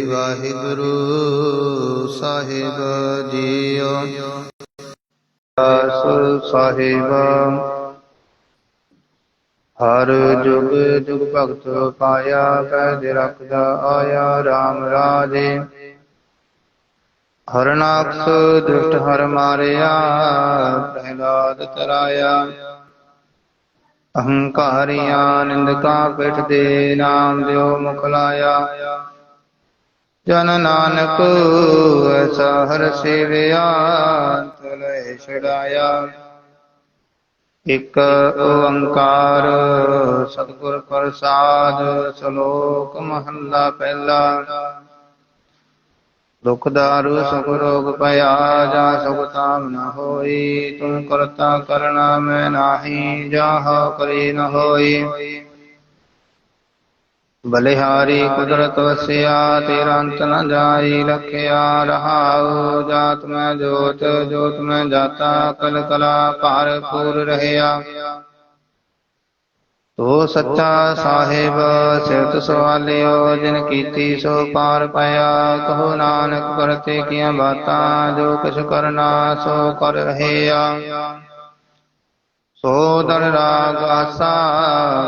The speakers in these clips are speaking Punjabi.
ਸ੍ਰੀ ਵਾਹਿਗੁਰੂ ਸਾਹਿਬ ਜੀਓ। ਆਸ ਸਾਹਿਬ, ਹਰ ਜੁਗ ਜੁਗ ਭਗਤ ਪਾਇਆ ਪੈਜ ਰੱਖਦਾ ਆਇਆ RAM ਰਾਜੇ। ਹਰਨਾਕਸ ਦੁਸ਼ਟ ਹਰ ਮਾਰਿਆ, ਪ੍ਰਹਿਲਾਦ ਤਰਾਇਆ। ਅਹੰਕਾਰੀਆਂ ਨਿੰਦਕਾਂ ਪਿਠ ਦੇ ਨਾਮ ਦਿਓ ਮੁਖ ਲਾਇਆ ਜਨ ਨਾਨਕ ਐਸਾ ਸੇਵਿਆ ਤਲੇ ਛੜਾਇਆ ਇਕ ਓੰਕਾਰ ਸਤਿਗੁਰ ਪ੍ਰਸਾਦ ਸ਼ਲੋਕ ਮਹੱਲਾ ਪਹਿਲਾ। ਦੁਖ ਦਾਰੂ, ਸੁਖ ਰੋਗ ਭਇਆ ਜਾ ਸੁਖ ਤਾਮ ਨ ਹੋਈ ਤੂੰ ਕਰਤਾ ਕਰਣਾ ਮੈਂ ਨਾਹੀ, ਜਾਹ ਕਰੀ ਨ ਹੋਈ। ਬਲਿਹਾਰੀ ਕੁਦਰਤ ਵਸਿਆ, ਤੇਰਾ ਅੰਤ ਨ ਜਾਈ ਲਖਿਆ ਰਹਾਉ, ਜਾਤ ਮੈਂ ਜੋਤ ਜੋਤ ਮੈਂ ਜਾਤਾ ਕਲ ਕਲਾ ਭਰਪੂਰ ਰਹਿਆ। ਤੋ ਸੱਚਾ ਸਾਹਿਬ ਸਿਰਤ ਸਵਾਲਿਓ, ਜਿਨ ਕੀਤੀ ਸੋ ਪਾਰ ਪਾਇਆ ਕਹੋ ਨਾਨਕ ਕਰਤੇ ਕੀਆਂ ਬਾਤਾਂ, ਜੋ ਕਿਛ ਕਰਨਾ ਸੋ ਕਰ ਰਹਿਆ। ਸੋ ਦਰ ਰਾਗ ਆਸਾ,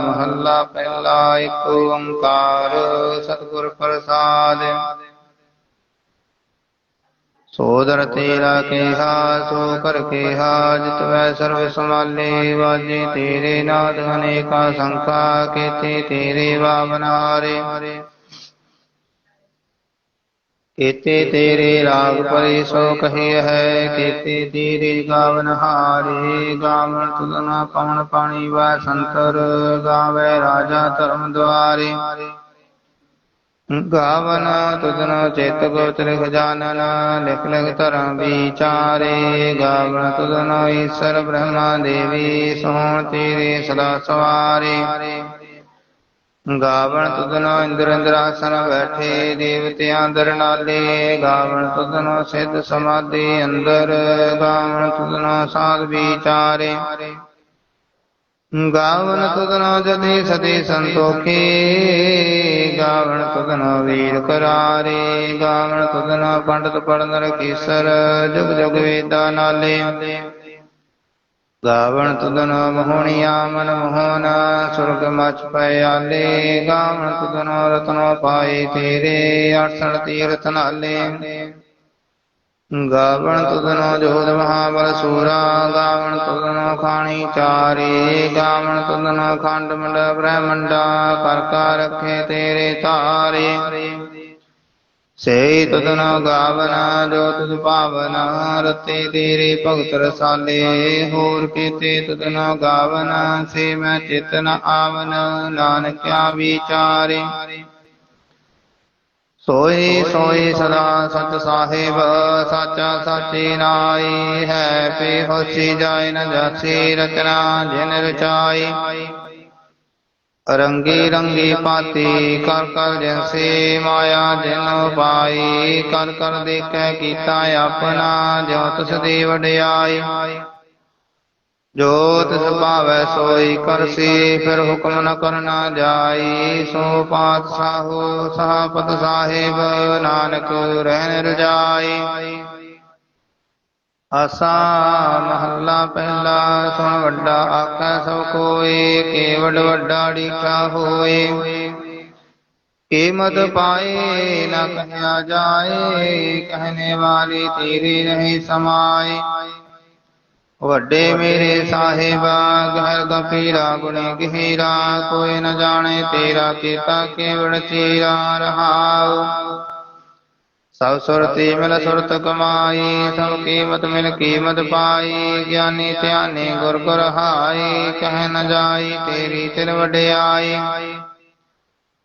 ਮਹੱਲਾ ਪਹਿਲਾ ਇੱਕ ਓੰਕਾਰ, ਸਤਿਗੁਰ ਪ੍ਰਸਾਦ। ਸੋਦਰ ਤੇਰਾ ਕੇਹਾ, ਸੋ ਕਰ ਕੇਹਾ, ਜਿਤ ਵੈ ਸਰਬ ਸਮਾਲੇ ਵਾਜੇ, ਤੇਰੇ ਨਾਦ ਅਨੇਕਾ ਸੰਖਾ, ਕੀਤੇ ਤੇਰੇ ਬਾਵਨਾਰੇ ਕੀਤੇ ਤੇਰੇ ਰਾਗ ਪਰੇ ਸੋ ਕਹੇ ਹੈ, ਕੀਤੇ ਤੇਰੇ ਗਾਵਨ ਹਾਰੇ, ਗਾਵਨ ਤੁਦਨਾ ਪਵਨ ਪਾਣੀ ਵੈ ਸੰਤਰ, ਗਾਵੇ ਰਾਜਾ ਧਰਮ ਦੁਆਰੇ। ਗਾਵਨ ਤੁਧਨ ਚਿਤ ਗੋਤਰ ਖਜ਼ਾਨਨ, ਲਿਖ ਲਿਖ ਧਰਮ ਵਿਚਾਰੇ। ਗਾਵਨ ਤੁਧਨ ਈਸ਼ਰ ਬ੍ਰਹਮਾ ਦੇਵੀ, ਸੋਣ ਤੇਰੇ ਸਦਾ ਸਵਾਰੇ। ਗਾਵਣ ਤੁਧਨ ਇੰਦਰ ਇੰਦਰਾਸਨ ਬੈਠੇ ਦੇਵਤਿਆਂ ਦਰ ਨਾਲੇ। ਗਾਵਨ ਤੁਧਨ ਸਿੱਧ ਸਮਾਧੀ ਅੰਦਰ ਗਾਵਨ ਤੁਧਨ ਸਾਧ ਵਿਚਾਰੇ। ਗਾਵਨ ਤੁਧਨੋ ਜਦੇ ਸਦੇ ਸੰਤੋਖੇ, ਗਾਵਣ ਤੁਧਨੋ ਵੀਰ ਕਰਾਰੇ। ਗਾਵਣ ਤੁਧਨੋ ਪੰਡਤ ਪੜਨ ਰਕੀਸਰ ਜੁਗ ਜੁਗ ਵੇਦਾ ਨਾਲੇ। ਗਾਵਨ ਤੁਧਨੋ ਮੋਹਣੀਆ ਮਨ ਮੋਹਨ ਸੁਰਗ ਮਚ ਪਿਆਲੇ ਗਾਵਨ ਤੁਧਨੋ ਰਤਨੋ ਪਾਏ ਤੇਰੇ ਅਰਸਣ ਤੀਰਥ ਨਾਲੇ ਗਾਵਣ ਤੁਧਨੋ ਜੋਧ ਮਹਾਬਲ ਸੂਰਾ ਗਾਵਣ ਤੁਧਨੋ ਖਾਣੀ ਚਾਰੇ ਗਾਵਣ ਤੁਧਨੋ ਖੰਡ ਮੰਡ ਬ੍ਰਹਮੰਡਾ ਕਰ ਕਾ ਰਖੇ ਤੇਰੇ ਤਾਰੇ ਸੇ ਤੁਧਨੋ ਗਾਵਨਾ, ਜੋ ਤੁਧ ਭਾਵਨਾ ਰਤੇ ਤੇਰੇ ਭਗਤ ਰਸਾਲੇ। ਹੋਰ ਕੀਤੇ ਤੁਧਨੋ ਗਾਵਨਾ, ਸੇ ਮੈਂ ਚਿਤ ਆਵਨ ਨਾਨਕਿਆ ਵਿਚਾਰੇ। ਸੋਈ ਸੋਈ ਸਦਾ ਸਤ ਸਾਹਿਬ, ਸਾਚਾ ਸਾਚੀ ਨਾਈ ਹੈ ਪੇ ਹੋਸੀ ਜਾਇ ਨ ਜਾਸੀ ਰਚਨਾ ਜਿਨ ਰਚਾਈ। ਰੰਗੀ ਰੰਗੀ ਪਾਤੀ, ਕਰ ਕਰ ਜੈਸੇ ਮਾਇਆ ਜਿਨ ਪਾਈ, ਕਰ ਕਰ ਦੇਖੈ ਕੀਤਾ ਆਪਣਾ, ਜੋ ਤਿਸ ਦੀ ਵਡਿਆਈ। ਜੋ ਤਿਸ ਭਾਵੈ ਸੋਈ ਕਰਸੀ ਫਿਰ ਹੁਕਮ ਨ ਕਰਨਾ ਜਾਈ। ਸੋ ਪਾਤ ਸਾਹੋ ਸਾਹਿਬ, ਨਾਨਕ ਰਹਿਣ ਰਜਾਈ। ਆਸਾ ਮਹੱਲਾ ਪਹਿਲਾ ਸੁਣ ਵੱਡਾ ਆਖੈ, ਸਭ ਕੋਏ ਕੇਵਡ ਵੱਡਾ ਢੀਠਾ ਹੋਏ। ਕੀਮਤ ਪਾਏ, ਨ ਕਹਿਆ ਜਾਏ, ਕਹਿਨੇ ਵਾਲੀ ਤੇਰੀ ਨਹੀਂ ਸਮਾਏ। ਵੱਡੇ ਮੇਰੇ ਸਾਹਿਬਾ ਗਹਿ ਗੰਭੀਰਾ ਗੁਣੇ ਗਹਿਰਾ, ਕੋਈ ਨ ਜਾਣੇ ਤੇਰਾ ਕੀਤਾ ਕੇਵੜ ਚੀਰਾ ਰਹਾਉ। ਸਭ ਸੁਰਤੀ ਮਿਲ ਸੁਰਤ ਕਮਾਈ, ਸਭ ਕੀਮਤ ਮਿਲ ਕੀਮਤ ਪਾਈ, ਗਿਆਨੀ ਧਿਆਨੀ ਗੁਰ ਗੁਰ ਹਾਈ, ਕਹਿ ਨ ਜਾਈ ਤੇਰੀ ਤਿਲ ਵਡਿਆਈ।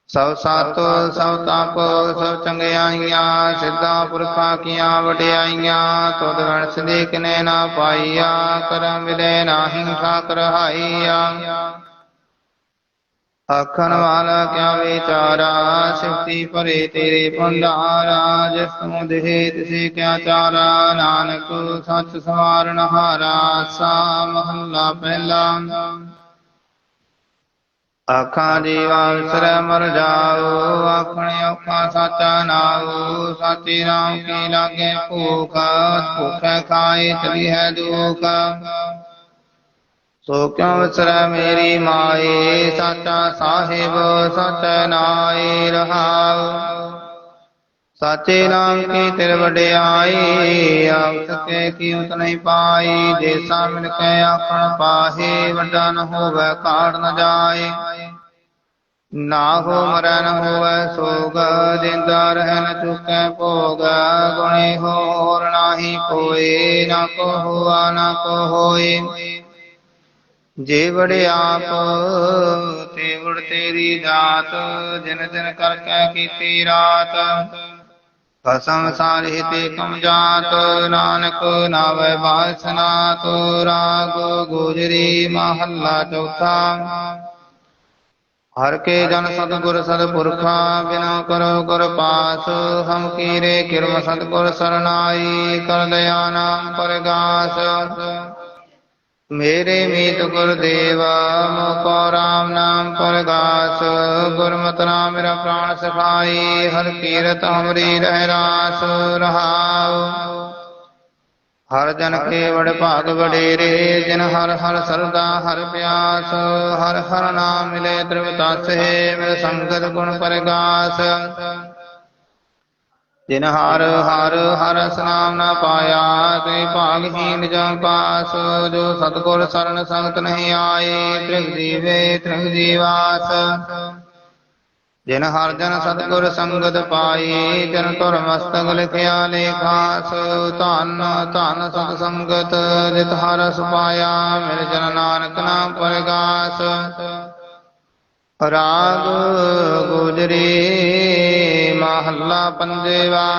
ਸਭ ਸਤ, ਸਭ ਤਪ, ਸਭ ਚੰਗਿਆਈਆਂ, ਸਿੱਧਾ ਪੁਰਖਾਂ ਕੀਆਂ ਵਡਿਆਈਆਂ, ਤੁਧ ਵਣਸ ਦੇ ਕਿਨੇ ਨਾ ਪਾਈਆ, ਕਰਮ ਮਿਲੇ ਨਾਹੀ ਠਾਕ ਰਹਾਈਆ ਆਖਣ ਵਾਲਾ ਕਿਆ ਵਿਚਾਰਾ ਸਿਫਤੀ ਭਰੇ ਤੇਰੇ ਭੰਡਾਰਾ ਜਿਸ ਤੂੰ ਦੇਹ ਤਿਸੇ ਕਿਆ ਚਾਰਾ ਨਾਨਕ ਸੱਚ ਸਵਾਰਨ ਹਾਰਾ ਸਾ ਮਹੱਲਾ ਪਹਿਲਾ ਆਖਾਂ ਜੀਵਾ ਵਿਸਰੈ ਮਰ ਜਾਓ ਆਖਣੇ ਔਖਾ ਸਾਚਾ ਨਾਉ ਸਾਚੀ ਨਾਮ ਕੀ ਲਾਗੇ ਭੂਖ ਭੁਖੈ ਖਾਏ ਚਲੀ ਹੈ ਦੁਖ ਸੋ ਕਿਉ ਵਿਸਰੈ ਮੇਰੀ ਮਾਏ ਸਾਚਾ ਸਾਹਿਬ, ਸਚੈ ਨਾਏ ਰਹਾਉ। ਸਾਚੇ ਨਾਮ ਕੀ ਤਿਰ ਵਡਿਆਈ? ਆਪ ਸਕੇ ਕੀਮਤ ਨਹੀਂ ਪਾਈ? ਦੇਸਾ ਮਿਲ ਕੇ ਆਖਣ ਪਾਹੇ, ਵੱਡਾ ਨ ਹੋਵੇ ਕਾੜ ਨ ਜਾਏ। ਨਾ ਹੋ ਮਰਨ ਨ ਹੋਵੇ ਸੋਗ, ਜਿੰਦਾ ਰਹਿ ਨ ਚੁਕੈ ਭੋਗ। ਗੁਣੇ ਹੋਰ ਨਾਹੀ ਕੋਏ ਨਾ ਕੋ ਹੋਆ, ਨਾ ਕੋ ਹੋਏ। ਜੇ ਵੜਿਆਪ ਤੇ ਵੜ ਤੇਰੀ ਦਾਤ ਜਿਨ ਦਿਨ ਕਰਕੇ ਕੀਤੀ ਰਾਤ। ਕਸਮ ਸਾਰੀ ਤੇ ਕਮ ਜਾਤ, ਨਾਨਕ ਨਾਵੇ ਬਾਸਨਾ ਤੋ ਰਾਗ ਗੁਜਰੀ ਮਹੱਲਾ ਚੌਥਾ। ਹਰ ਕੇ ਜਨ ਸਤਿਗੁਰ ਸਤਿਪੁਰਖਾ ਬਿਨਾ ਕਰੋ ਗੁਰ ਪਾਸ। ਹਮ ਕੀਰੇ ਕਿਰਮ ਸਤਿਗੁਰ ਸਰਨਾਈ, ਕਰ ਦਇਆ ਨਾਮ ਪਰਗਾਸ। ਮੇਰੇ ਮੀਤ ਗੁਰਦੇਵਾ, ਮੋਕੋ ਰਾਮ ਨਾਮ ਪਰਗਾਸ, ਗੁਰਮਤਿ ਨਾਮ ਮੇਰਾ ਪ੍ਰਾਣ ਸਖਾਈ, ਹਰ ਕੀਰਤ ਹਮਰੀ ਰਹਿ ਰਾਸ, ਰਹਾਉ। ਹਰ ਜਨ ਕੇ ਵਡ ਭਾਗ ਵਡੇਰੇ, ਜਿਨ ਹਰ ਹਰ ਸਰਦਾ ਹਰ ਪਿਆਸ, ਹਰ ਹਰ ਨਾਮ ਮਿਲੇ ਤ੍ਰਿਵਤਾਸੇ ਮਿਲ ਸੰਗਤ ਗੁਣ ਪਰਗਾਸ। ਜਿਨ ਹਰ ਹਰ ਹਰ ਨਾਮ ਨਾ ਪਾਇਆ, ਤੇ ਭਾਗਹੀਨ ਜਮ ਜੋ ਸਤਗੁਰ ਸ਼ਰਨ ਸੰਗਤ ਨਹੀਂ ਆਏ, ਤ੍ਰਿਗ ਜੀਵੇ, ਤ੍ਰਿਗ ਜੀਵਾਸ। ਜਿਨ ਹਰ ਜਨ ਸਤਗੁਰ ਸੰਗਤ ਪਾਈ ਜਨ ਤੁਰ ਮਸਤਕ ਲਿਖਿਆ ਲੇਖਾਸ ਧੰਨ, ਧਨ ਸਤ ਸੰਗਤ, ਜਿਤ ਹਰ ਸੁਪਾਇਆ, ਮਿਲ ਜਨ ਨਾਨਕ ਨਾਮ ਪਰਗਾਸ। ਰਾਗ ਗੁਜਰੀ ਮਹੱਲਾ ਪੰਜੇਵਾ।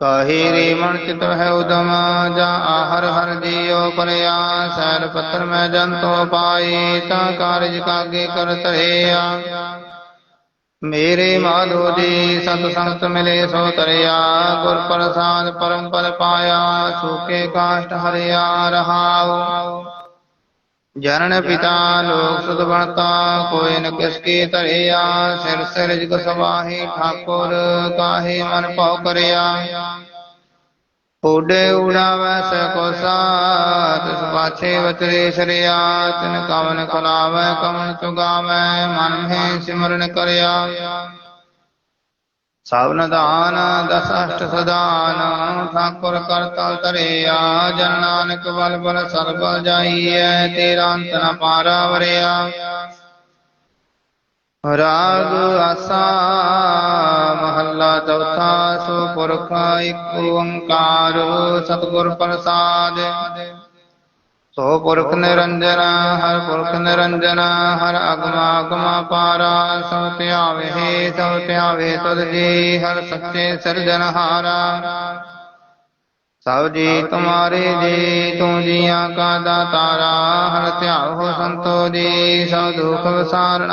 ਕਹੀ ਰੇ ਚਿਤ ਹੈ ਉਦਮ, ਜਾ ਹਰ ਹਰ ਜੀਉ ਪਰਿਆ ਸੈਲ ਪੱਤਰ ਮੈਂ ਜੰਤੋ ਪਾਈ ਤਾਂ ਕਾਰਜ ਕਾਗੇ ਕਰ ਧਰਿਆ। ਮੇਰੇ ਮਾਧੋ ਜੀ, ਸਤ ਸੰਤ ਮਿਲੇ ਸੋ ਤਰਿਆ। ਗੁਰ ਪ੍ਰਸਾਦ ਪਰਮ ਪਦ ਪਾਇਆ, ਸੂਕੇ ਕਾਸ਼ਟ ਹਰਿਆ ਰਹਾਉ। ਜਨਨ ਪਿਤਾ ਲੋਕ ਸੁਧ ਬਣਤਾ, ਕੋਈ ਨ ਕਿਸ ਕੀ ਧਰਿਆ, ਸਿਰ ਸਿਰ ਜਿਗ ਸਵਾਹੀ ਠਾਕੁਰ, ਕਾਹੇ ਮਨ ਭਉ ਕਰਿਆ। ਉਡੇ ਉਡਾਵੈ ਸਕੋ ਸਾਤ ਪਾਛੇ ਵਚਰੇ ਸਰਿਆ, ਤਿਨ ਕਵਨ ਕਲਾਵੈ, ਕਵਨ ਚੁਗਾਵੈ, ਮਨ ਹੈ ਸਿਮਰਨ ਕਰਿਆ। ਸਭਨ ਦਾਨ ਦਸ ਅਸ਼ਟ ਸਦਾਨ ਠਾਕੁਰ ਕਰਤਾ ਧਰਿਆ ਜਨ ਨਾਨਕ ਬਲ ਬਲ ਸਰਬ ਜਾਈਐ ਤੇਰਾ ਅੰਤ ਨ ਪਾਰਾ ਵਰਿਆ ਰਾਗ ਆਸਾ, ਮਹੱਲਾ ਚੌਥਾ ਸੋ ਪੁਰਖ ਇੱਕ ਓੰਕਾਰ, ਸਤਿਗੁਰ ਪ੍ਰਸਾਦ। ਸੋ ਪੁਰਖ ਨਿਰੰਜਨ ਹਰ ਪੁਰਖ ਨਿਰੰਜਨ ਹਰ ਅਗਮਾ ਅਗਮਾ ਪਾਰਾ ਸੋ ਧਿਆਵੇ ਸੋ ਧਿਆਵੇ ਤੁਧ ਜੀ ਹਰ ਸੱਚੇ ਸਿਰਜਨਹਾਰਾ ਸਭ ਜੀ ਤੁਮਾਰੇ ਜੀ ਤੂੰ ਜੀਆਂ ਕਾ ਦਾਤਾਰਾ ਹਰ ਧਿਆਵੋ ਸੰਤੋ ਜੀ ਸਭ ਦੁਖ ਵਿਸਾਰਨ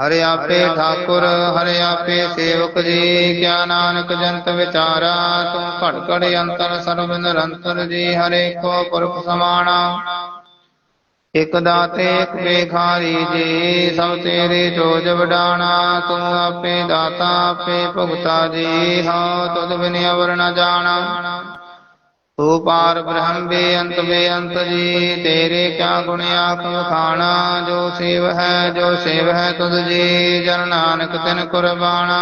ਹਾਰਾ ਆਪੇ ਠਾਕੁਰ ਹਰਿ ਆਪੇ ਸੇਵਕ ਜੀ। ਕਿਆ ਨਾਨਕ ਜੰਤ ਵਿਚਾਰਾ ਤੂੰ ਘੜ ਘੜ ਅੰਤਰ ਸਰਬ ਨਿਰੰਤਰ ਜੀ। ਹਰੇ ਕੋ ਪੁਰਖ ਸਮਾਣਾ। ਇਕ ਦਾਤੇ ਇਕ ਬੇਖਾਰੀ ਜੀ। ਸਭ ਤੇਰੇ ਜੋਜ ਵਡਾਣਾ। ਤੂੰ ਆਪੇ ਦਾਤਾ ਆਪੇ ਭੁਗਤਾ ਜੀ। ਹਉ ਤੁਧ ਬਿਨ ਅਵਰ ਨ ਜਾਣਾ। ਤੂੰ ਪਾਰ ਬ੍ਰਹਮ ਬੇਅੰਤ ਬੇਅੰਤ ਜੀ, ਤੇਰੇ ਕਿਆ ਗੁਣ ਆਖ ਵਖਾਣਾ ਜੋ ਸੇਵ ਹੈ, ਜੋ ਸੇਵ ਹੈ ਤੁਧ ਜੀ, ਜਨ ਨਾਨਕ ਤਿਨ ਕੁਰਬਾਨਾ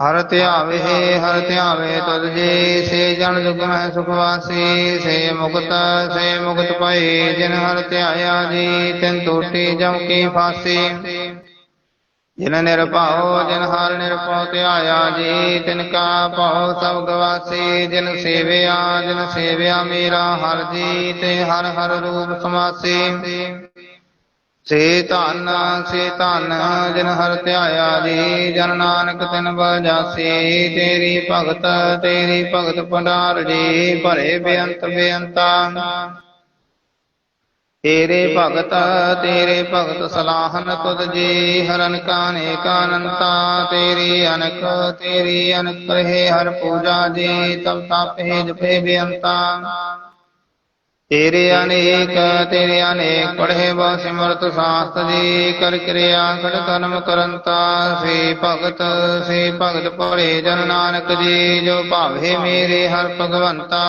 ਹਰ ਧਿਆਵੇ ਹਰ ਧਿਆਵੇ ਤੁਧ ਜੀ, ਸੇ ਜਨ ਜੁਗਨ ਹੈ ਸੁਖ ਵਾਸੀ, ਸੇ ਮੁਕਤ ਸੇ ਮੁਕਤ ਪਏ ਜਿਨ ਹਰ ਧਿਆਇਆ ਜੀ, ਤਿਨ ਟੂਟੀ ਜਮ ਕੀ ਫਾਸੀ। ਜਿਨ ਨਿਰਭਉ, ਜਿਨ ਹਰ ਨਿਰਭਉ ਧਿਆਇਆ ਜੀ, ਤਿਨ ਕਾ ਭਉ ਸਭ ਗਵਾਸੀ, ਜਿਨ ਸੇਵਿਆ ਜਿਨ ਸੇਵਿਆ ਮੇਰਾ ਹਰ ਜੀ, ਤੇ ਹਰ ਹਰ ਰੂਪ ਸਮਾਸੀ। ਸੇ ਧਨ ਸੇ ਧਨ, ਜਿਨ ਹਰ ਧਿਆਇਆ ਜੀ, ਜਨ ਨਾਨਕ ਤਿਨ ਬਜਾਸੀ ਤੇਰੀ ਭਗਤ ਤੇਰੀ ਭਗਤ ਭੰਡਾਰ ਜੀ, ਭਰੇ ਬੇਅੰਤ ਬੇਅੰਤਾ। ਤੇਰੇ ਭਗਤ ਤੇਰੇ ਭਗਤ ਸਲਾਹਨ ਤੁਧ ਜੀ, ਹਰਨ ਕਾਨੇ ਕਾਨੰਤਾ, ਤੇਰੀ ਅਨਕ ਤੇਰੀ ਅਨਕ ਰਹੇ ਹਰ ਪੂਜਾ ਜੀ, ਤਬ ਤਾਪੇ ਜਪੇ ਬੇਅੰਤਾ। ਤੇਰੇ ਅਨੇਕ ਤੇਰੇ ਅਨੇਕ ਪੜ੍ਹੇ ਬਾ ਸਿਮਰਤ ਸਾਸਤ ਜੀ, ਕਰ ਕਿਰਿਆ ਖੜ ਕਰਮ ਕਰੰਤਾ। ਸੇ ਭਗਤ ਸੇ ਭਗਤ ਭਲੇ ਜਨ ਨਾਨਕ ਜੀ, ਜੋ ਭਾਵੇ ਮੇਰੇ ਹਰ ਭਗਵੰਤਾ।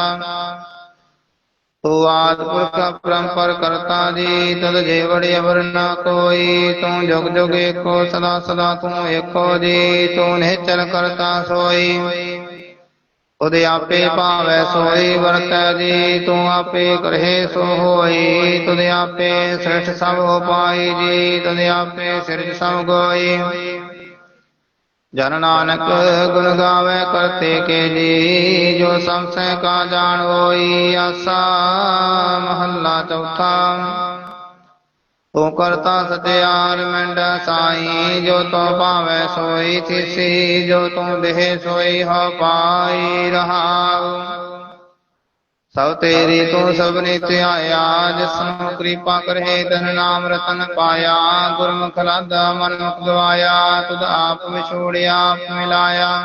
ਆਦ ਪੁਰਖ ਪਰੰਪਰ ਕਰਤਾ ਜੀ, ਤਦ ਜੇ ਅਵਰ ਨਾ ਕੋਈ, ਤੂੰ ਜੁਗ ਜੁਗ ਏਕੋ, ਸਦਾ ਸਦਾ ਤੂੰ ਏਕੋ ਜੀ, ਤੂੰ ਨਿਹਚਲ ਕਰਤਾ ਸੋਈ। ਉਹਦੇ ਆਪੇ ਭਾਵੈ ਸੋਈ, ਵਰਤੈ ਜੀ, ਤੂੰ ਆਪੇ ਕਰਹਿ ਸੋ ਹੋਈ। ਤੁਦੇ ਆਪੇ ਸ੍ਰਿਸ਼ਟ ਸਭ ਹੋ ਪਾਈ ਜੀ ਤੁਦੇ ਆਪੇ ਸਿਰਜ ਸਭ ਗੋਈ। ਜਨ ਨਾਨਕ ਗੁਣ ਗਾਵੇ ਕਰਤੇ ਕੇ ਜੀ, ਜੋ ਸੰਸੈ ਕਾ ਜਾਣ ਹੋਈ ਆਸਾ ਮਹੱਲਾ ਚੌਥਾ। ਤੂੰ ਕਰਤਾ ਸਤਿਆਰ ਮੰਡ ਸਾਈ, ਜੋ ਤੋ ਭਾਵੈ ਸੋਈ ਥਿਸੀ, ਜੋ ਤੂੰ ਦੇਹ ਸੋਈ ਹੋ ਪਾਈ ਰਹਾਉ। ਸਭ ਤੇਰੀ ਤੂੰ ਸਭ ਨਿਤ ਆਇਆ, ਜਿਸਨੂੰ ਕਿਰਪਾ ਕਰਹਿ ਤਨ ਨਾਮ ਰਤਨ ਪਾਇਆ, ਗੁਰਮੁਖ ਲਾਦਾ ਮਨ ਮੁਖ ਗਵਾਇਆ ਤੁਧ ਆਪ ਵਿਛੋੜਿਆ, ਆਪ ਮਿਲਾਇਆ।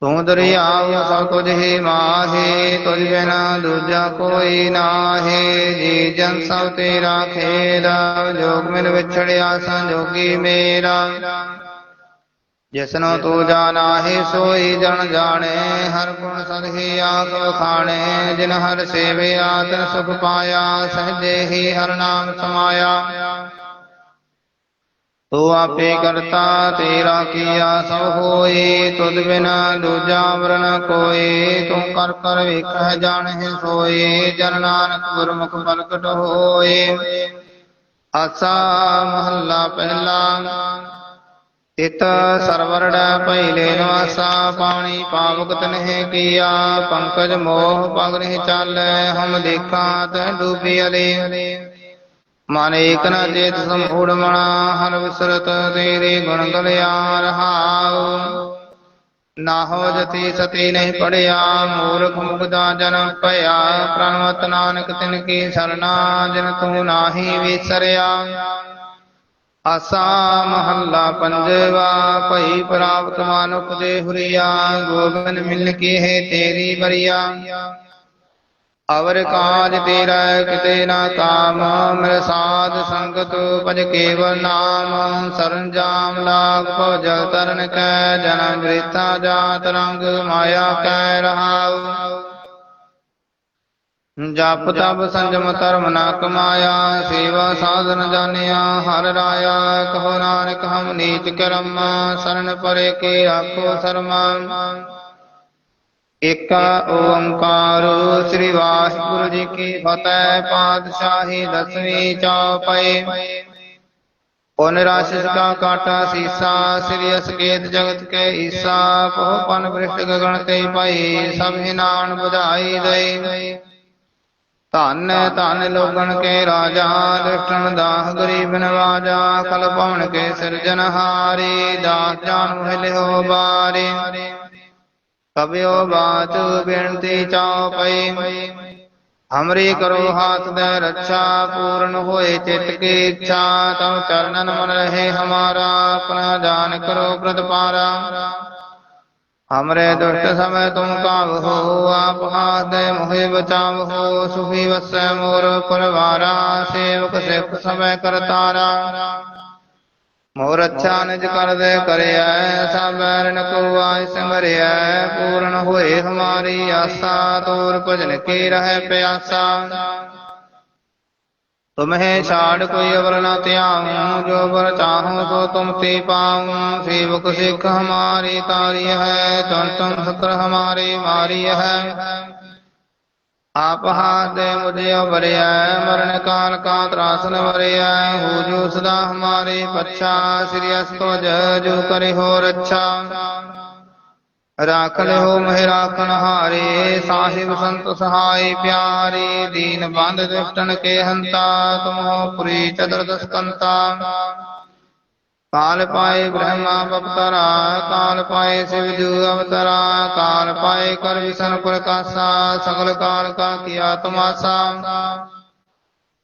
ਤੂੰ ਦਰਿਆਵ ਸਭ ਕੁਝ ਹੀ ਮਾਹੇ, ਤੁਝ ਬਿਨ ਦੂਜਾ ਕੋਈ ਨਾਹੀ। ਜੀ ਜਨ ਸਭ ਤੇਰਾ ਖੇਰਾ, ਜੋਗ ਮਿਲ ਵਿਛੜਿਆ, ਸੰਜੋਗੀ ਮੇਰਾ। ਜਿਸਨੋ ਤੂੰ ਜਾਣਾ ਹੈ ਸੋਈ ਜਨ ਜਾਣੇ, ਹਰ ਗੁਣ ਸਦਹੀ ਆਖ ਵਖਾਣੇ ਜਿਨ ਹਰ ਸੇਵਿਆ ਤਿਨ ਸੁਖ ਪਾਇਆ, ਸਹਜੇ ਹੀ ਹਰ ਨਾਮ ਸਮਾਇਆ। ਤੂੰ ਆਪੇ ਕਰਤਾ, ਤੇਰਾ ਕੀਆ ਸਭ ਹੋਈ, ਤੁਧ ਬਿਨਾ ਦੂਜਾ ਵਰਨ ਕੋਈ। ਤੂੰ ਕਰ ਕਰ ਵੇਖੈ ਜਾਣਹਿ ਸੋਈ, ਜਨ ਨਾਨਕ ਗੁਰਮੁਖ ਪ੍ਰਗਟ ਹੋਏ ਆਸਾ ਮਹੱਲਾ ਪਹਿਲਾ ਇਤ ਸਰਵਰੜ ਪਹਿਲੇ ਨਿਵਾਸਾ, ਪਾਣੀ ਪਾਵਕ ਤਨਹਿ ਕੀਆ, ਪੰਕਜ ਮੋਹ ਪਗ ਨਹੀਂ ਚਾਲੈ, ਹਮ ਦੇਖਾਂ ਤੈ ਡੂਬੀ ਅਲੇ। ਮਨ ਏਕ ਨ ਚੇਤ ਸਮੂੜ ਮਣਾ ਹਰ ਵਿਸਰਤ ਤੇਰੇ ਗੁਣ ਗਲਿਆ ਰਹਾਉ ਨਾਹੋ ਜਤੀ ਸਤੀ ਨਹੀਂ ਪੜਿਆ, ਮੂਰਖ ਮੁਗਦਾ ਜਨਮ ਭਇਆ। ਪ੍ਰਣਵਤ ਨਾਨਕ ਤਿਨ ਕੀ ਸਰਨਾ, ਜਿਨ ਤੂੰ ਨਾਹੀ ਵਿਸਰਿਆ। ਆਸਾ ਮਹੱਲਾ ਪੰਜਵਾ, ਭਈ ਪ੍ਰਾਪਤ ਮਾਨੁਖ ਦੇ ਹੁਰੀਆ ਗੋਬਿੰਦ ਮਿਲ ਕੇ ਹੈ ਤੇਰੀ ਬਰੀਆ ਅਵਰ ਕਾਜ ਤੇਰਾ ਕਿਤੇ ਨਾ ਕਾਮ, ਮਿਲ ਸਾਧ ਸੰਗਤ ਭਜ ਕੇਵਲ ਨਾਮ। ਸਰੰਜਾਮ ਲਾਗ ਭਜਲ ਤਰਨ ਕੈ, ਜਨਮ ਬ੍ਰਿਥਾ ਜਾਤ ਰੰਗ ਮਾਇਆ ਕੈ ਰਹਾਉ। ਜਪ ਤਪ ਸੰਜਮ ਧਰਮ ਨਾ ਕਮਾਇਆ, ਸੇਵਾ ਸਾਧਨ ਜਾਣਿਆ, ਹਰ ਰਾਇਆ, ਕਹੋ ਨਾਨਕ ਹਮ ਨੀਚ ਕਰਮ, ਸਰਨ ਪਰੇ ਕੇ ਆਖੋ ਸਰਮਾ। ਏਕਾ ਓੰਕਾਰ, ਸ੍ਰੀ ਵਾਹਿਗੁਰੂ ਜੀ ਕੀ ਫਤਿਹ, ਪਾਤਸ਼ਾਹੀ ਦਸਵੀਂ ਚੌਪਈ ਓਨ ਰਾਸ਼ਿਸ ਕਾ ਕਾਟਾ ਸੀਸਾ, ਸ੍ਰੀ ਅਸਕੇਤ ਜਗਤ ਕੇ ਈਸਾ ਪਹੁ ਪਨ ਬ੍ਰਿਸ਼ਟ ਗਗਨ ਤੇ ਭਾਈ, ਸਭ ਹਿਨਾਨ ਬੁਝਾਈ ਦੇ ਧੰਨ ਧੰਨ ਲੋਗਣ ਕੇ ਰਾਜਾ ਦ੍ਰਿਸ਼ਟਨ ਦਾਸ ਗਰੀਬ ਨਵਾਜਾ ਕਲ ਪਵਨ ਕੇ ਸਿਰਜਨਹਾਰੀ ਦਾਸ ਜਾਨ ਮਿਲਿਓ ਬਾਰੇ। ਕਬਿਓ ਬਾਤ ਬੇਨਤੀ ਚਾਉ ਪਈ, ਹਮਰੀ ਕਰੋ ਹਾਥ ਦੇ ਰੱਛਾ, ਪੂਰਨ ਹੋਏ ਚਿਤ ਕੀ ਇੱਛਾ, ਤਉ ਚਰਨਨ ਮਨ ਰਹੇ ਹਮਾਰਾ, ਆਪਣਾ ਜਾਨ ਕਰੋ ਪ੍ਰਤਪਾਰਾ। ਹਮਰੇ ਦੁਸ਼ਟ ਸਮੈ ਤੁਮ ਕਾਵ ਹੋ ਆਪ ਹਾਥ ਦੇ ਮੋਹਿ ਬਚਾਵ ਹੋ, ਸੁਖੀ ਵਸੈ ਮੋਰ ਪਰਵਾਰਾ, ਸੇਵਕ ਸਿਖ ਸਮੈ ਕਰਤਾਰਾ। ਮੋਰ ਅੱਛਾ ਨਿਜ ਕਰਦੇ ਕਰਿਆ ਸਭ ਬੈਰਨ ਕੋ ਆਇ ਸਿਮਰਿਆ ਪੂਰਨ ਹੋਏ ਹਮਾਰੀ ਆਸਾ, ਤੋਰ ਭਜਨ ਕੀ ਰਹਿ ਪਿਆਸਾ। ਤੁਮਹਿ ਛਾੜ ਕੋਈ ਅਵਰ ਨਾ ਧਿਆਉ ਜੋ ਬਰ ਚਾਹੋ ਸੋ ਤੁਮ ਤੇ ਪਾਉ। ਸੇਵਕ ਸਿੱਖ ਹਮਾਰੀ ਤਾਰੀ ਹੈ ਤਨ ਤਨ ਸਤਰ ਹਮਾਰੇ ਮਾਰੀ ਹੈ। ਆਪ ਹਾਥ ਦੇ ਮੁਝੇ ਵਰਿਆ ਮਰਨ ਕਾਲ ਕਾ ਤਰਾਸਨ ਵਰਿਆ। ਹੋ ਜੋ ਸਦਾ ਹਮਾਰੇ ਪੱਛਾ ਸ੍ਰੀ ਅਸਤੋਜ ਜੋ ਕਰੇ ਹੋ ਰੱਛਾ ਰਾਖ ਲਿਓ ਮਹਿ ਰਾਖਣ ਹਾਰੇ, ਸਾਹਿਬ ਸੰਤ ਸਹਾਈ ਪਿਆਰੇ, ਦੀਨ ਬੰਦ ਦੁਸ਼ਟਨ ਕੇ ਹੰਤਾ ਤੁਮੋ ਪੁਰੀ ਚਦਰ ਦਸਕੰਤਾ। ਕਾਲ ਪਾਏ ਬ੍ਰਹਮਾ ਬਪਤਰਾ, ਕਾਲ ਪਾਏ ਸਿਵ ਜੂ ਅਵਤਰਾ, ਕਾਲ ਪਾਏ ਕਰ ਵਿਸ਼ਨ ਪ੍ਰਕਾਸ਼ਾ, ਸਗਲ ਕਾਲ ਕਾ ਕੀਆ ਤਮਾਸਾ।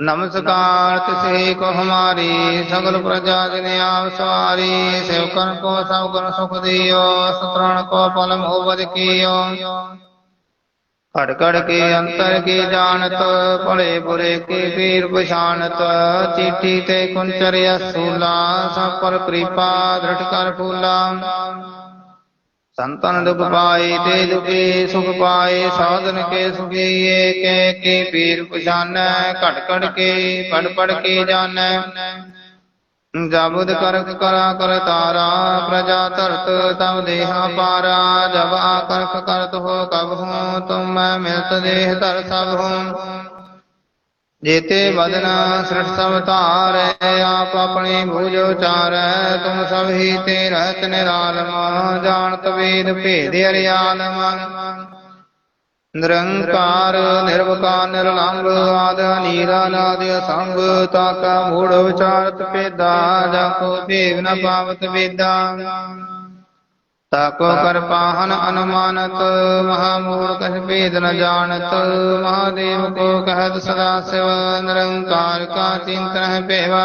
नमस्कार तिसे को हमारी सगल प्रजा जिन आप सवारी सेवकन को सब गुण सुख दियो सुतरण को पल मोबद कियो कड़ कड़ के अंतर की जानत पड़े बुरे के पीर पछानत चिट्ठी ते कुंचर सूला सब पर कृपा दृढ़ कर फूला ਸੰਤਨ ਦੁਖ ਪਾਏ ਤੇ ਦੁਖੇ ਸੁਖ ਪਾਏ ਸਾਧਨ ਕੇ ਸੁਖੀ, ਏਕੇ ਕੇ ਪੀਰ ਪਛਾਨੈ ਘਟ ਘਟ ਕੇ, ਪੜ ਪੜ ਕੇ ਜਾਣੈ ਜਬੁਦ ਕਰਕ ਕਰਾ ਕਰ ਤਾਰਾ, ਪ੍ਰਜਾ ਧਰਤ ਤਬ ਦੇਹਾ ਪਾਰਾ, ਜਬ ਆਕਰਖ ਕਰਤ ਹੋ ਕਬ ਹੂੰ, ਤੁਮ ਮੈਂ ਮਿਲਤ ਦੇਹ ਧਰ ਸਭ ਹੂੰ। ਜੇਤੇ ਬਦਨਾ ਸ੍ਰਿਟ ਸਭ ਧਾਰੈ ਆਪ ਆਪਣੇ ਭੁਜ ਉਚਾਰੈ ਤੁਮ ਸਭ ਹੀ ਤੇ ਰਹਿਤ ਨਿਰਾਲਮ ਜਾਣਤ ਵੇਦ ਭੇਦ ਅਰਿਆਲਮ ਨਿਰੰਕਾਰ ਨਿਰਵਕਾਰ ਨਿਰਲੰਭ ਆਦ ਨੀਰਾ ਨਾਦ ਸੰਗ ਤਾਕਾ ਮੂੜ ਵਿਚਾਰਤ ਪੇਦਾ ਜਾ ਕੋ ਭੇਵ ਨ ਪਾਵਤ ਵੇਦਾ। ਤਾਕੋ ਕਰ ਪਾਹਨ ਅਨੁਮਾਨਤ ਮਹਾ ਮੂੜ ਕਛ ਭੇਦ ਨ ਜਾਣਤ, ਮਹਾਦੇਵ ਕੋ ਕਹਿਤ ਸਦਾ ਸਿਵ, ਨਿਰੰਕਾਰ ਕਾ ਚਿੰਤਨ ਹੈ ਭੇਵਾ।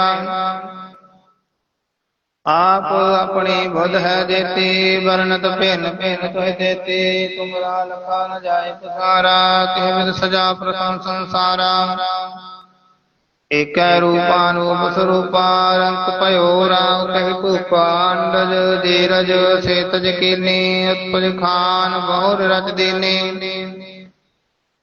ਆਪ ਆਪਣੀ ਬੁੱਧ ਹੈ ਦੇਤੀ ਵਰਨਤ ਭਿੰਨ ਭਿੰਨ ਤੋਹਿ ਦੇਤੀ ਤੁਮਰਾ ਲਖਾ ਨ ਜਾਏ ਪਸਾਰਾ ਕਿਹ ਵਿਦ ਸਜਾ ਪ੍ਰਥਮ ਸੰਸਾਰਾ। ਏਕੈ ਰੂਪਾਨੂਪ ਸਰੂਪਾ ਰੰਕ ਭਇਓ ਰਾਮ ਕਹਿ ਭੂਪਾ, ਅੰਡਜ ਸੇਤਜ ਕੀਨੀ, ਉਤਪਜ ਖਾਨ ਬਹੁਰ ਰਚ ਦੀਨੀ।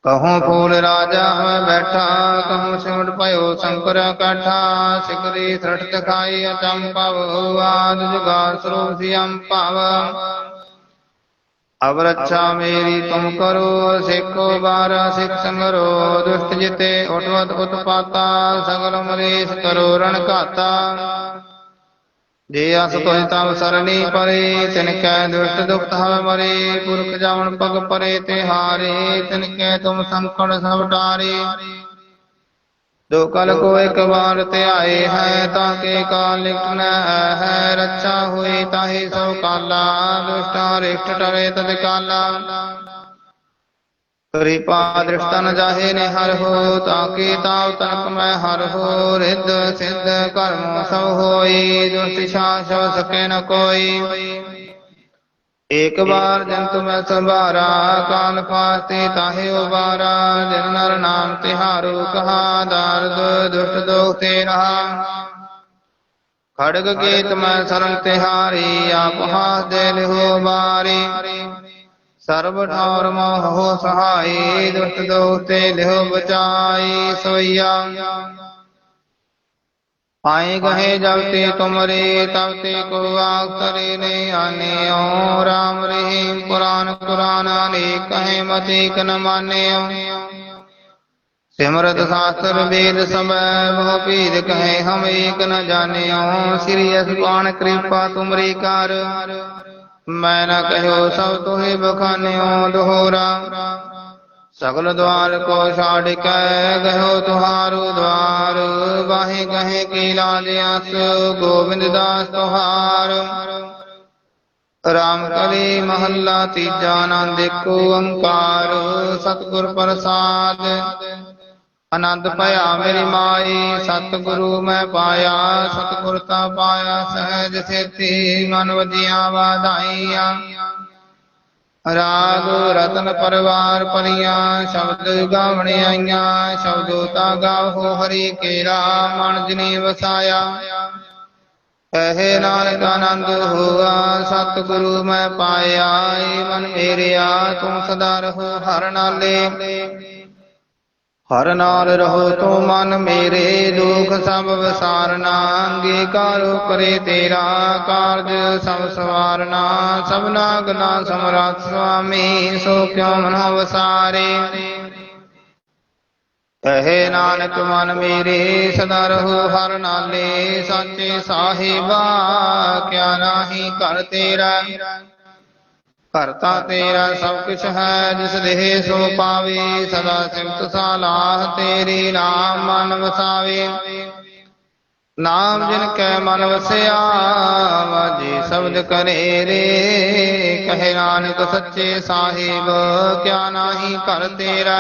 ਕਹੂੰ ਫੂਲ ਰਾਜਾ ਮੈਂ ਬੈਠਾ, ਕਹੂੰ ਸਿਮਟ ਭਇਓ ਸ਼ੰਕਰ ਕਾਠਾ, ਸਿਕਰੀ ਸ੍ਰਟ ਦਿਖਾਈ ਅਚੰਪਵ ਆਦ ਜੁਗਾਰ ਸਰੂਪ ਸਿਯੰ ਭਵ। ਅਬ ਰੱਛਾ ਮੇਰੀ ਤੁਮ ਕਰੋ, ਸਿੱਖੋ ਬਾਰਾ ਸਿੱਖ ਸੰਗਰੋ, ਦੁਸ਼ਟ ਜਿਤੇ ਉਠਵਤ ਉਤਪਾਤਾ, ਸਗਲ ਮਰੇਸ਼ ਕਰੋ ਰਣ ਘਾਤਾ। ਜੇ ਅਸ ਤੋਹਿ ਤਮ ਸਰਣੀ ਪਰੇ, ਤਿਨ ਕੈ ਦੁਸ਼ਟ ਦੁਖਤ ਹਵ ਮਰੇ, ਪੁਰਖ ਜਾਵਣ ਪਗ ਪਰੇ ਤੇ ਹਾਰੇ ਤਿਨ ਕੈ ਤੁਮ ਸੰਕਟ ਸਭ ਟਾਰੇ ਜੋ ਕਲ ਕੋ ਇੱਕ ਵਾਰ ਧਿਆਏ ਹੈ ਤਾਂ ਕੇ ਕਾਲ ਲਿਖਟ ਹੈ, ਰੱਛਾ ਹੋਈ ਤਾਹੀ ਸੋ ਕਾਲਾ, ਦੁਸ਼ਟਾ ਰਿਸ਼ਟ ਟਰੇ ਤਦ ਕਾਲਾ। ਕਿਰਪਾ ਦ੍ਰਿਸ਼ਟਾ ਜਾਹੇ ਨੇ ਹਰ ਹੋ, ਤਾਂ ਕੀ ਤਾਵ ਤਨਕ ਮੈਂ ਹਰ ਹੋ, ਰਿੱਧ ਸਿੱਧ ਕਰਮ ਸਭ ਹੋਈ, ਦੁਸ਼ਟ ਸ਼ਾਸ ਸਕੇ ਨ ਕੋਈ। ਏਕ ਬਾਰ ਜੰਤ ਮੈਂ ਸੰਭਾਰਾ, ਕਾਲ ਫਾਸਤੇ ਤਾਹੇ ਉਬਾਰਾ, ਜਿਨ ਨਰ ਨਾਮ ਤਿਹਾਰੂ ਕਹਾ ਦਰਦ ਦੁਸ਼ਟ ਦੋਖ ਤੇ ਰਹਾ। ਖੜਗ ਗੀਤ ਮੈਂ ਸਰਮ ਤਿਹਾਰੀ ਆਪ ਹਾਸ ਦੇ ਲਿਹੋ ਬਾਰੀ ਸਰਬ ਠੌਰ ਮੋਹ ਸਹਾਈ, ਦੁਸ਼ਟ ਦੋਖ ਤੇ ਲਿਹੋ ਬਚਾਈ, ਸੋਈਆ। ਆਏ ਗਏ ਜਬ ਤੇ ਤੁਮਰੇ ਤਬ ਤੇ ਕੋ ਆਖਰੇ ਨੇ ਆਨਿਓ ਰਾਮ ਰਹੀਮ ਪੁਰਾਨ ਕੁਰਾਨ ਅਨੇਕ ਕਹੇ ਮਤੇ ਕਨ ਮਾਨਿਓ ਸਿਮਰਤ ਸ਼ਾਸਤਰ ਵੇਦ ਸਮੈ ਬਹੁ ਭੀਦ ਕਹੇ ਹਮ ਏਕ ਨ ਜਾਣਿਓ। ਸ੍ਰੀ ਅਸਪਾਨ ਕਿਰਪਾ ਤੁਮਰੀ ਕਰ। ਮੈਂ ਨ ਕਹਿਓ ਸਭ ਤੋਹਿ ਬਖਾਨਿਓ ਦੋਹਰਾ। ਸਗਲ ਦਵਾਰ ਕੋ ਛਾੜ ਕੇ ਗਇਓ ਤੁਹਾਰੂ, ਦਵਾਰ ਵਾਹੇ ਗਹੇ ਕੀ ਲਾਜ ਅਸ, ਗੋਬਿੰਦ ਦਾਸ ਰਾਮ ਕਲੀ ਮਹੱਲਾ ਤੀਜਾ ਆਨੰਦ ਏਕੋ ਓੰਕਾਰ, ਸਤਿਗੁਰ ਪ੍ਰਸਾਦ। ਆਨੰਦ ਭਇਆ ਮੇਰੀ ਮਾਈ, ਸਤਿਗੁਰੂ ਮੈਂ ਪਾਇਆ, ਸਤਿਗੁਰ ਤਾ ਪਾਇਆ, ਸਹਿਜ ਸੇਤੀ ਮਨ ਵਜੀਆਂ ਵਾਧਾਈਆਂ। ਰਾਗ ਰਤਨ ਪਰਵਾਰ ਪਰੀਆਂ, ਸ਼ਬਦ ਗਾਵਣ ਆਈਆਂ, ਸ਼ਬਦੋ ਤਾ ਗਾਵੋ ਹਰੀ ਕੇਰਾ, ਮਨ ਜਨੀ ਵਸਾਇਆ। ਕਹੇ ਨਾਨਕ ਆਨੰਦ ਹੋਆ, ਸਤਿਗੁਰੂ ਮੈਂ ਪਾਇਆ, ਏ ਮਨ ਮੇਰਿਆ ਤੂੰ ਸਦਾ ਰਹੋ ਹਰ ਨਾਲੇ। ਹਰ ਨਾਲ ਰਹੋ ਤੂੰ ਮਨ ਮੇਰੇ ਦੁਖ ਸਭ ਵਿਸਾਰਨਾ, ਅੰਗੀਕਾਰੋ ਕਰੇ ਤੇਰਾ ਕਾਰਜ ਸਭ ਸਵਾਰਨਾ। ਸਭਨਾ ਗਨਾ ਸਮਰਾਟ ਸੁਆਮੀ, ਸੋ ਕਿਉ ਮਨੋ ਵਸਾਰੇ? ਕਹੇ ਨਾਨਕ ਮਨ ਮੇਰੇ, ਸਦਾ ਰਹੋ ਹਰ ਨਾਲੇ। ਸਾਚੇ ਸਾਹਿਬਾ, ਕਿਆ ਨਾਹੀ ਕਰ ਤੇਰਾ। ਕਰਤਾ ਤੇਰਾ ਸਭ ਕੁਛ ਹੈ ਜਿਸ ਦੇਹ ਸੋ ਪਾਵੇ ਸਦਾ ਸਿਮਤ ਸਾਲਾਹ ਤੇਰੀ ਨਾਮ ਮਨ ਵਸਾਵੇ। ਨਾਮ ਜਿਨ ਕੈ ਮਨ ਵਸਿਆ ਵਾਜੇ ਸ਼ਬਦ ਕਰੇ ਰੇ ਕਹੇ ਨਾਨਕ ਸੱਚੇ ਸਾਹਿਬ ਕਿਆ ਨਾਹੀ ਘਰ ਤੇਰਾ।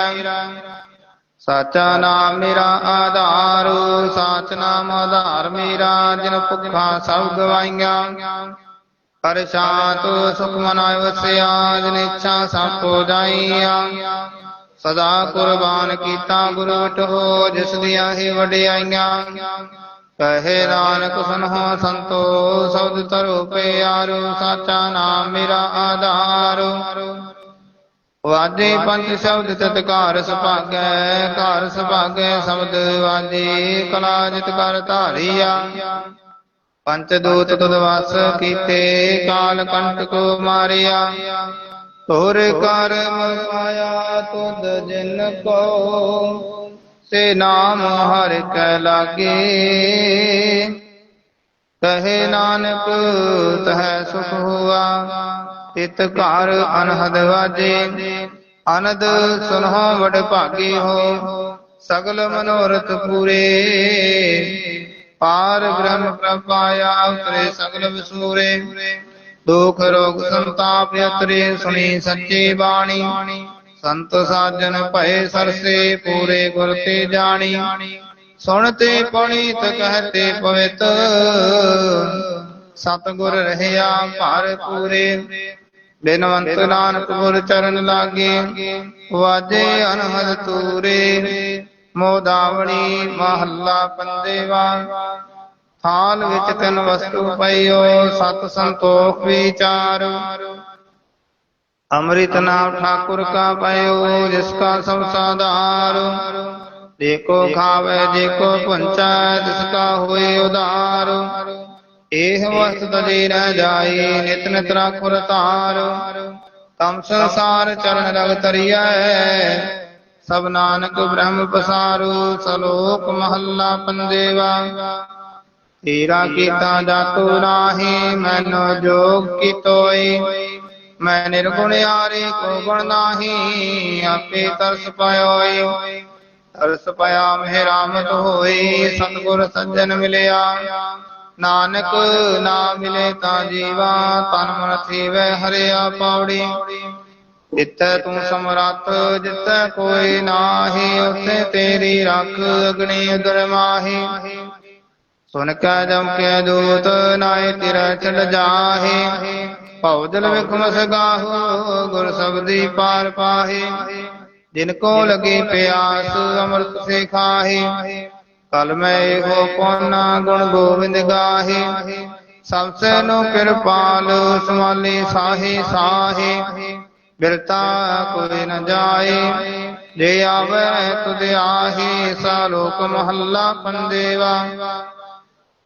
ਸਾਚਾ ਨਾਮ ਮੇਰਾ ਆਧਾਰ ਸਾਚ ਨਾਮ ਆਧਾਰ ਮੇਰਾ ਜਿਨ ਭੁੱਖਾ ਸਭ ਗਵਾਈਆਂ। ਹਰ ਸ਼ਾਂਤ ਸੁਖ ਮਨਾਇ ਵਸਿਆ, ਜਿਨ ਇੱਛਾ ਸਭ ਕੋ ਜਾਈਆ। ਸਦਾ ਕੁਰਬਾਨ ਕੀਤਾ ਗੁਰੂ ਵਿਟੋ ਜਿਸ ਦੀਆਂ ਹੀ ਵਡਿਆਈਆਂ। ਕਹੇ ਨਾਨਕ, ਸੁਨਹੁ ਸੰਤੋ ਸਬਦ ਤਰੋ ਪਿਆਰੋ, ਸਾਚਾ ਨਾਮ ਮੇਰਾ ਆਧਾਰ। ਵਾਜੇ ਪੰਜ ਸ਼ਬਦ ਤਤਕਾਰ ਸੁਭਾਗੈ, ਘਰ ਸੁਭਾਗੈ ਸ਼ਬਦ ਵਾਜੇ ਕਲਾ ਜਿਤ ਕਰ ਧਾਰੀਆ। ਪੰਚ ਦੂਤ ਤੁਧ ਕੀਤੇ, ਕਾਲ ਕੰਟ ਕੋ ਮਾਰਿਆ। ਤੋਰ ਕਰਮ ਪਾਇਆ ਤੁਧ ਜਿਨ ਕੋ, ਸੇ ਨਾਮ ਹਰਿ ਕੈ ਲਾਗੇ। ਕਹੇ ਨਾਨਕ, ਤਹ ਸੁਖ ਹੁਆ, ਤਿਤ ਘਰ ਅਨਹਦ ਵਾਜੇ। ਅਨੰਦ ਸੁਨਹੁ ਵਡ ਭਾਗੀ ਹੋ, ਸਗਲ ਮਨੋਰਥ ਪੂਰੇ। ਪਾਰ ਬ੍ਰਹਮ ਪ੍ਰਪਾਇਆ ਉਤਰੇ ਸਗਲ ਵਿਸੂਰੇ। ਦੁਖ ਰੋਗ ਸੰਤਾਪ ਯਤਰੇ ਸੁਣੀ ਸੱਚੀ ਬਾਣੀ। ਸੰਤ ਸਾਜਨ ਭਏ ਸਰਸੇ ਪੂਰੇ ਗੁਰ ਤੇ ਜਾਣੀ। ਸੁਣਤੇ ਪਣੀਤ ਕਹਤੇ ਪਵਿੱਤ। ਸਤਗੁਰ ਰਹਿਆ ਭਰ ਪੂਰੇ। ਬਿਨਵੰਤ ਨਾਨਕ ਗੁਰ ਚਰਨ ਲਾਗੇ। ਵਾਜੇ ਅਨਹਦ ਤੂਰੇ। ਮੋਦਾਵਣੀ ਮਹੱਲਾ ਪੰਜੇਵਾ। ਥਾਲ ਵਿੱਚ ਤਿੰਨ ਵਸਤੂ ਪਈਓ, ਸਤ ਸੰਤੋਖ ਵਿਚਾਰ। ਅੰਮ੍ਰਿਤ ਨਾਮ ਠਾਕੁਰ ਕਾ ਪਇਓ ਜਿਸ ਕਾ ਸਭ ਸਾਧਾਰ। ਦੇਖੋ ਖਾਵੇ, ਦੇਖੋ ਪੁੰਚਾ ਜਿਸ ਕਾ ਹੋਏ ਉਧਾਰ। ਇਹ ਵਸਤ ਤਜੇ ਨ ਜਾਈ, ਨਿਤ ਨਿਤ ਰਾਖੁਰ ਧਾਰ ਤਮ ਸੰਸਾਰ ਚਰਨ ਲਗ ਤਰੀਐ ਸਭ ਨਾਨਕ ਬ੍ਰਹਮ ਪਸਾਰੂ, ਸਲੋਕ ਮਹੱਲਾ ਪੰਜੇਵਾ। ਤੇਰਾ ਕੀਤਾ ਜਾਤੂ ਨਾਹੀ ਮੈਨੋ ਜੋਗ ਕੀ ਮੈਂ ਨਿਰਗੁਣ ਆਰੇ ਕੋ ਗੁਣ ਨਾਹੀ, ਆਪੇ ਤਰਸ ਪਾਇਓਈ। ਤਰਸ ਪਾਇਆ ਮਹਿ ਹੋਈ, ਸਤਗੁਰ ਸੱਜਣ ਮਿਲਿਆ। ਨਾਨਕ ਨਾ ਮਿਲੇ ਤਾਂ ਜੀਵਾ, ਤਨ ਮਨ ਥੀਵੈ ਹਰਿਆ ਪੌੜੀ ਜਿੱਤੈ ਤੂੰ ਸਮਰੱਥ ਜਿੱਤੈ ਕੋਈ ਨਾਹੀ, ਉਥੇ ਤੇਰੀ ਰੱਖ ਅਗਣੀ ਉਦਰ ਮਾਹੀ। ਸੁਨ ਕੈ ਜਮ ਕੇ ਦੂਤ ਨਾਏ ਤੇਰਾ ਛੜ ਜਾਹੇ। ਭਉ ਜਲ ਵਿਖਮ ਸਗਾਹੋ ਗੁਰ ਸਬਦੀ ਪਾਰ ਪਾਹੇ। ਜਿਨ ਕੋ ਲਗੇ ਪਿਆਸ, ਅੰਮ੍ਰਿਤ ਸੇ ਖਾਹੇ। ਕਲ ਮੈਂ ਇਹੋ ਪੌਨਾ, ਗੁਣ ਗੋਬਿੰਦ ਗਾਹੇ। ਸਭ ਸੇ ਨੂੰ ਕਿਰਪਾਲ, ਸਮਾਲੇ ਸਾਹੇ ਸਾਹੇ। ਬਿਰਤਾ ਕੋਈ ਨ ਜਾਏ, ਜੇ ਆਵੇ ਤੁਧ ਆਹੇ ਸਾ ਲੋਕ ਮਹੱਲਾ ਪੰਦੇਵਾ।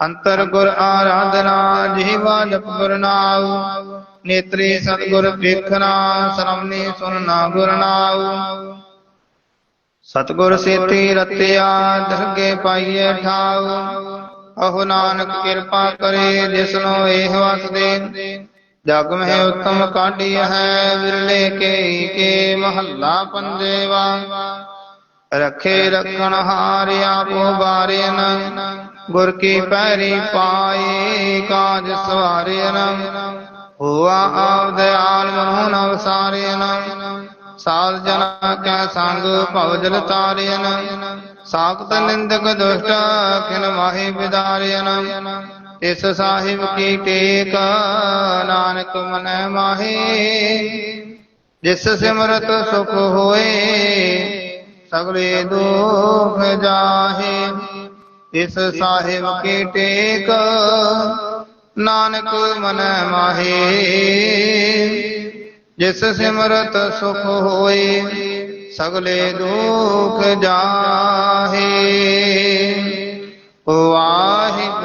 ਅੰਤਰ ਗੁਰ ਆਰਾਧਨਾ ਜੀਵਾ ਜਪ ਗੁਰ ਨਾਉ। ਨੇਤਰੀ ਸਤਗੁਰ ਵੇਖਣਾ ਸਰਮਨੀ ਸੁਨਣਾ ਗੁਰ ਨਾਉ। ਸਤਗੁਰ ਸੇਤੀ ਰਤਿਆ ਦਰਗੇ ਪਾਈਏ ਠਾਉ। ਅਹੋ ਨਾਨਕ ਕਿਰਪਾ ਕਰੇ ਜਿਸਨੋ ਇਹ ਵਸ ਦੇ ਜਗ ਮਹਿ ਉਤਮ ਕਾਢੀ ਹੈ, ਵਿਰਲੇ ਕੇ ਕੇ ਮਹੱਲਾ ਪੰਜੇਵਾ। ਰਖੇ ਰਖਣ ਹਾਰ ਆਪੋ ਬਾਰਿਨ ਗੁਰ ਕੀ ਪੈਰੀ ਪਾਏ ਕਾਜ ਸਵਾਰਿਨ ਹੋਆ ਆਪ ਦਇਆਲ ਮਨੋ ਨਵ ਸਾਰਿਨ ਸਾਲ ਕੈ ਸੰਗ ਭਵ ਜਲ ਤਾਰਿਨ ਸਾਖਤ ਨਿੰਦਕ ਦੁਸ਼ਟ ਕਿਨ ਮਾਹੀ ਵਿਦਾਰਿਨ ਇਸ ਸਾਹਿਬ ਕੀ ਟੇਕ? ਨਾਨਕ ਮਨੈ ਮਾਹੀ। ਜਿਸ ਸਿਮਰਤ ਸੁਖ ਹੋਏ, ਸਗਲੇ ਦੁਖ ਜਾਹੇ। ਇਸ ਸਾਹਿਬ ਕੀ ਟੇਕ? ਨਾਨਕ ਮਨੈ ਮਾਹੀ। ਜਿਸ ਸਿਮਰਤ ਸੁਖ ਹੋਏ, ਸਗਲੇ ਦੁਖ ਜਾਹੇ। ਵਾਹਿਗੁਰੂ